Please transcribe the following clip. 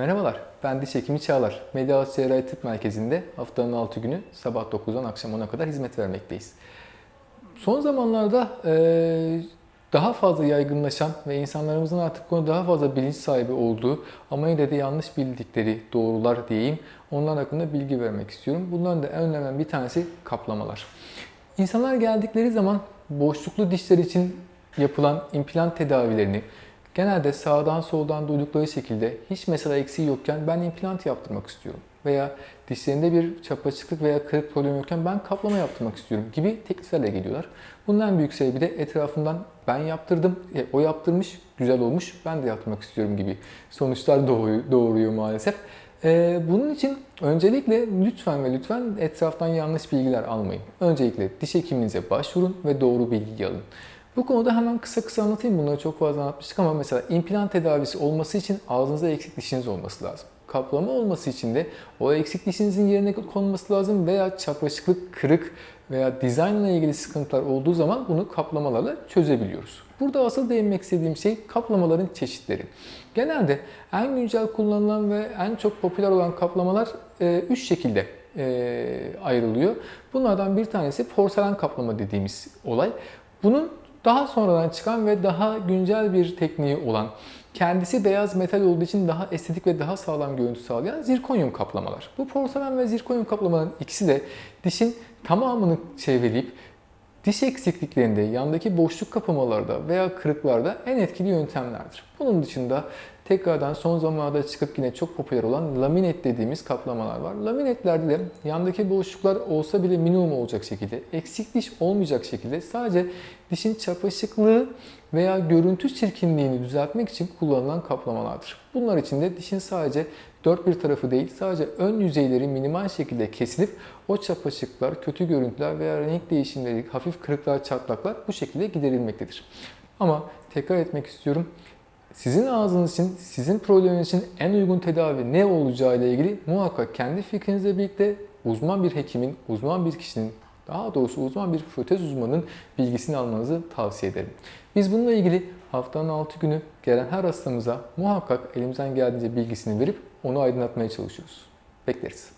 Merhabalar, ben diş hekimi Çağlar. Medialis Cerrahi Tıp Merkezi'nde haftanın 6 günü sabah 9'dan akşam 10'a kadar hizmet vermekteyiz. Son zamanlarda eee, daha fazla yaygınlaşan ve insanlarımızın artık konu daha fazla bilinç sahibi olduğu ama yine de yanlış bildikleri doğrular diyeyim. Onlar hakkında bilgi vermek istiyorum. Bunların da en önemli bir tanesi kaplamalar. İnsanlar geldikleri zaman boşluklu dişler için yapılan implant tedavilerini genelde sağdan soldan duydukları şekilde hiç mesela eksiği yokken ben implant yaptırmak istiyorum veya dişlerinde bir çapaçıklık veya kırık problem yokken ben kaplama yaptırmak istiyorum gibi tekliflerle geliyorlar. Bunun en büyük sebebi de etrafından ben yaptırdım, e, o yaptırmış, güzel olmuş, ben de yaptırmak istiyorum gibi sonuçlar doğuyor, doğuruyor maalesef. Ee, bunun için öncelikle lütfen ve lütfen etraftan yanlış bilgiler almayın. Öncelikle diş hekiminize başvurun ve doğru bilgi alın. Bu konuda hemen kısa kısa anlatayım. Bunları çok fazla anlatmıştık ama mesela implant tedavisi olması için ağzınızda eksik dişiniz olması lazım. Kaplama olması için de o eksik dişinizin yerine konulması lazım veya çapraşıklık, kırık veya dizaynla ilgili sıkıntılar olduğu zaman bunu kaplamalarla çözebiliyoruz. Burada asıl değinmek istediğim şey kaplamaların çeşitleri. Genelde en güncel kullanılan ve en çok popüler olan kaplamalar 3 şekilde e, ayrılıyor. Bunlardan bir tanesi porselen kaplama dediğimiz olay. Bunun daha sonradan çıkan ve daha güncel bir tekniği olan, kendisi beyaz metal olduğu için daha estetik ve daha sağlam görüntü sağlayan zirkonyum kaplamalar. Bu porselen ve zirkonyum kaplamaların ikisi de dişin tamamını çevreleyip diş eksikliklerinde, yandaki boşluk kapamalarda veya kırıklarda en etkili yöntemlerdir. Bunun dışında tekrardan son zamanlarda çıkıp yine çok popüler olan laminet dediğimiz kaplamalar var. Laminetlerde de yandaki boşluklar olsa bile minimum olacak şekilde, eksik diş olmayacak şekilde sadece dişin çapaşıklığı veya görüntü çirkinliğini düzeltmek için kullanılan kaplamalardır. Bunlar için de dişin sadece dört bir tarafı değil, sadece ön yüzeyleri minimal şekilde kesilip o çapaşıklar, kötü görüntüler veya renk değişimleri, hafif kırıklar, çatlaklar bu şekilde giderilmektedir. Ama tekrar etmek istiyorum. Sizin ağzınız için, sizin probleminiz için en uygun tedavi ne olacağı ile ilgili muhakkak kendi fikrinizle birlikte uzman bir hekimin, uzman bir kişinin, daha doğrusu uzman bir protez uzmanının bilgisini almanızı tavsiye ederim. Biz bununla ilgili haftanın 6 günü gelen her hastamıza muhakkak elimizden geldiğince bilgisini verip onu aydınlatmaya çalışıyoruz. Bekleriz.